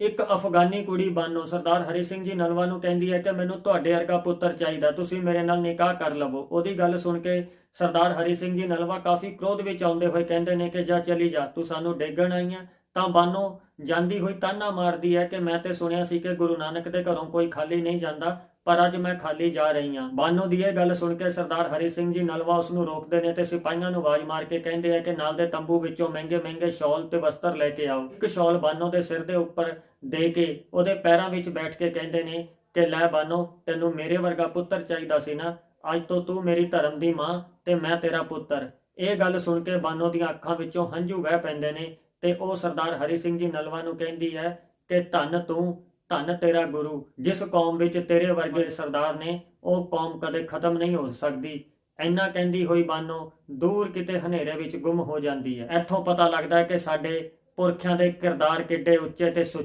ਇੱਕ ਅਫਗਾਨੀ ਕੁੜੀ ਬਾਨੋ ਸਰਦਾਰ ਹਰੀ ਸਿੰਘ ਜੀ ਨਲਵਾ ਨੂੰ ਕਹਿੰਦੀ ਹੈ ਕਿ ਮੈਨੂੰ ਤੁਹਾਡੇ ਵਰਗਾ ਪੁੱਤਰ ਚਾਹੀਦਾ, ਤੁਸੀਂ ਮੇਰੇ ਨਾਲ ਨਿਕਾਹ ਕਰ ਲਵੋ। ਉਹਦੀ ਗੱਲ ਸੁਣ ਕੇ ਸਰਦਾਰ ਹਰੀ ਸਿੰਘ ਜੀ ਨਲਵਾ ਕਾਫੀ ਕ੍ਰੋਧ ਵਿੱਚ ਆਉਂਦੇ ਹੋਏ ਕਹਿੰਦੇ ਨੇ ਕਿ ਜਾ ਚਲੀ ਜਾ, ਤੂੰ ਸਾਨੂੰ ਡੇਗਣ ਆਈਆਂ ਤਾਂ ਬਾਨੋ ਜਾਂਦੀ ਹੋਈ ਤਾਨਾ ਮਾਰਦੀ ਹੈ ਕਿ ਮੈਂ ਤੇ ਸੁਣਿਆ ਸੀ ਕਿ ਗੁਰੂ ਨਾਨਕ ਦੇ ਘਰੋਂ ਕੋਈ ਖਾਲੀ ਨਹੀਂ ਜਾਂਦਾ, ਪਰ ਅੱਜ ਮੈਂ ਖਾਲੀ ਜਾ ਰਹੀ ਹਾਂ। ਬਾਨੋ ਦੀ ਇਹ ਗੱਲ ਸੁਣ ਕੇ ਸਰਦਾਰ ਹਰੀ ਸਿੰਘ ਜੀ ਨਲਵਾ ਉਸ ਨੂੰ ਰੋਕਦੇ ਨੇ ਤੇ ਸਿਪਾਹੀਆਂ ਨੂੰ ਆਵਾਜ਼ ਮਾਰ ਕੇ ਕਹਿੰਦੇ ਆ ਕਿ ਨਾਲ ਦੇ ਤੰਬੂ ਵਿੱਚੋਂ ਮਹਿੰਗੇ ਮਹਿੰਗੇ ਸ਼ਾਲ ਤੇ ਵਸਤਰ ਲੈ ਕੇ ਆਓ। ਇੱਕ ਸ਼ਾਲ ਬਾਨੋ ਦੇ ਸਿਰ ਦੇ ਉੱਪਰ ਦੇ ਕੇ ਉਹਦੇ ਪੈਰਾਂ ਵਿੱਚ ਬੈਠ ਕੇ ਕਹਿੰਦੇ ਨੇ ਕਿ ਲੈ ਬਾਨੋ, ਤੈਨੂੰ ਮੇਰੇ ਵਰਗਾ ਪੁੱਤਰ ਚਾਹੀਦਾ ਸੀ ਨਾ। ਅੱਜ ਤੋਂ ਤੂੰ ਮੇਰੀ ਧਰਮ ਦੀ ਮਾਂ ਤੇ ਮੈਂ ਤੇਰਾ ਪੁੱਤਰ। ਇਹ ਗੱਲ ਸੁਣ ਕੇ ਬਾਨੋ ਦੀਆਂ ਅੱਖਾਂ ਵਿੱਚੋਂ ਹੰਝੂ ਵਹਿ ਪੈਂਦੇ ਨੇ ਤੇ ਉਹ ਸਰਦਾਰ ਹਰੀ ਸਿੰਘ ਜੀ ਨਲਵਾ ਨੂੰ ਕਹਿੰਦੀ ਹੈ ਕਿ ਧੰਨ ਤੂੰ, ਧੰਨ ਤੇਰਾ ਗੁਰੂ, ਜਿਸ ਕੌਮ ਵਿੱਚ ਤੇਰੇ ਵਰਗੇ ਸਰਦਾਰ ਨੇ, ਉਹ ਕੌਮ ਕਦੇ ਖਤਮ ਨਹੀਂ ਹੋ ਸਕਦੀ। ਇੰਨਾ ਕਹਿੰਦੀ ਹੋਈ ਬਾਨੋ, ਦੂਰ ਕਿਤੇ ਹਨੇਰੇ ਵਿੱਚ ਗੁੰਮ ਹੋ ਜਾਂਦੀ ਹੈ। ਇੱਥੋਂ ਪਤਾ ਲੱਗਦਾ ਹੈ ਕਿ ਸਾਡੇ ਪੁਰਖਿਆਂ ਦੇ ਕਿਰਦਾਰ ਕਿੱਡੇ ਉੱਚੇ ਤੇ ਸੁੱਚੇ